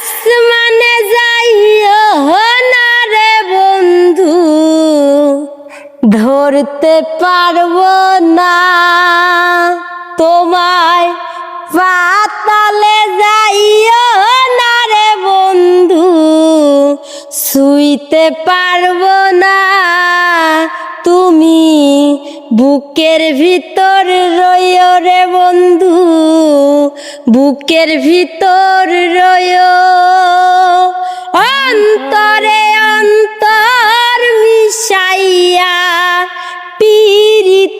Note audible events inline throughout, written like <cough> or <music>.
আসমানে যাইও না রে বন্ধু, ধরতে পারব না। তোমায় পাতালে যাইও না রে বন্ধু, শুইতে পারব না। তুমি বুকের ভিতর রয় রে বন্ধু বুকের ভিতর রয়। অন্তরে অন্তর মিশাইয়া পীড়িতের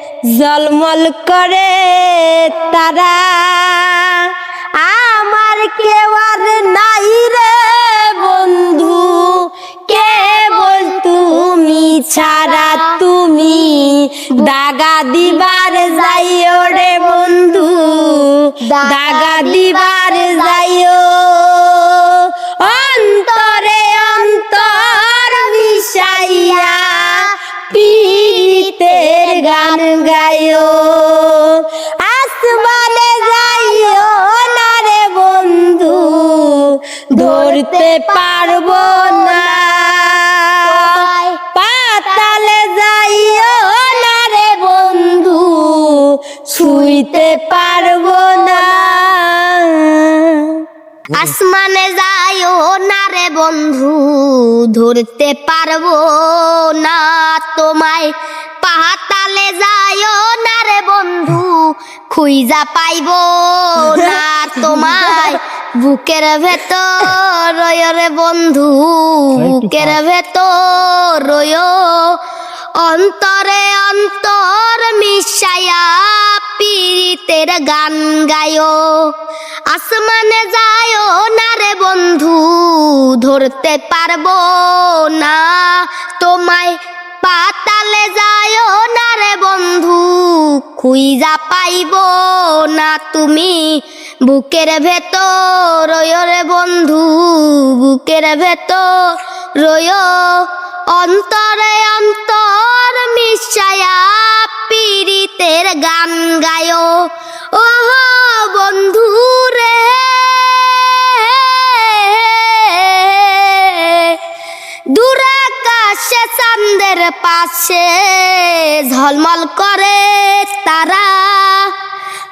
জলমল করে তারা। আমার কেউ আর নাই রে বন্ধু কেবল তুমি ছাড়া তুমি দাগা দিবার যাইও রে বন্ধু দাগা দিবার যাইও। ধরতে পারব না। পাতালে যাইও না রে বন্ধু ছুঁইতে পারব না। আসমানে যাইও না রে বন্ধু ধরতে পারব না। তোমায় পাহাতালে যাইও না রে বন্ধু খুইজা পাইবো না। <laughs> তোমায় বুকের ভেতর রয় রে বন্ধু বুকের ভেতর রয়। অন্তরে অন্তর মিশায়া পীড়িতের গান গায়ো। আসমানে যায়ও না রে বন্ধু ধরতে পারব না। তোমায় পাতালে যায়ও না রে বন্ধু খুইজা পাইব না তুমি। বুকের ভেতর রে বন্ধু, বুকের ভেতর, রয় অন্তরে অন্তর মিশায়া পীড়িতের গান গায়ো। ও বন্ধু রে, দূরাকাশে চাঁদের পাশে ঝলমল করে তারা।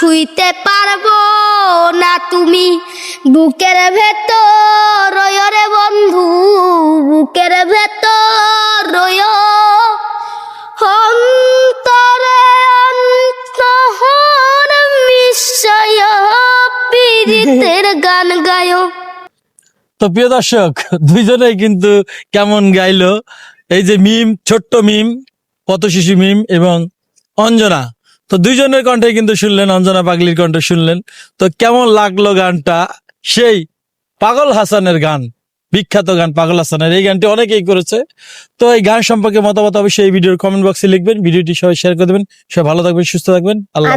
ছুঁইতে পারব না তুমি। বুকের ভেতর রয় রে বন্ধু, বুকের ভেতর রয়। অন্তরে অন্তহর মিশয় পীড়িতের গান গায়। তো প্রিয় দর্শক, দুইজনেই কিন্তু কেমন গাইলো? এই যে মিম, ছোট্ট মিম পত শিশু মিম এবং অঞ্জনা। তো দুইজনের কণ্ঠে কিন্তু শুনলেন, অঞ্জনা পাগলির কণ্ঠে শুনলেন। তো কেমন লাগল গানটা? সেই পাগল হাসানের গান, বিখ্যাত গান পাগল হাসানের। এই গানটি অনেকেই করেছে। তো এই গান সম্পর্কে মতামত অবশ্যই এই ভিডিওর কমেন্ট বক্সে লিখবেন। ভিডিওটি সবাই শেয়ার করে দেবেন। সবাই ভালো থাকবেন, সুস্থ থাকবেন। আল্লাহ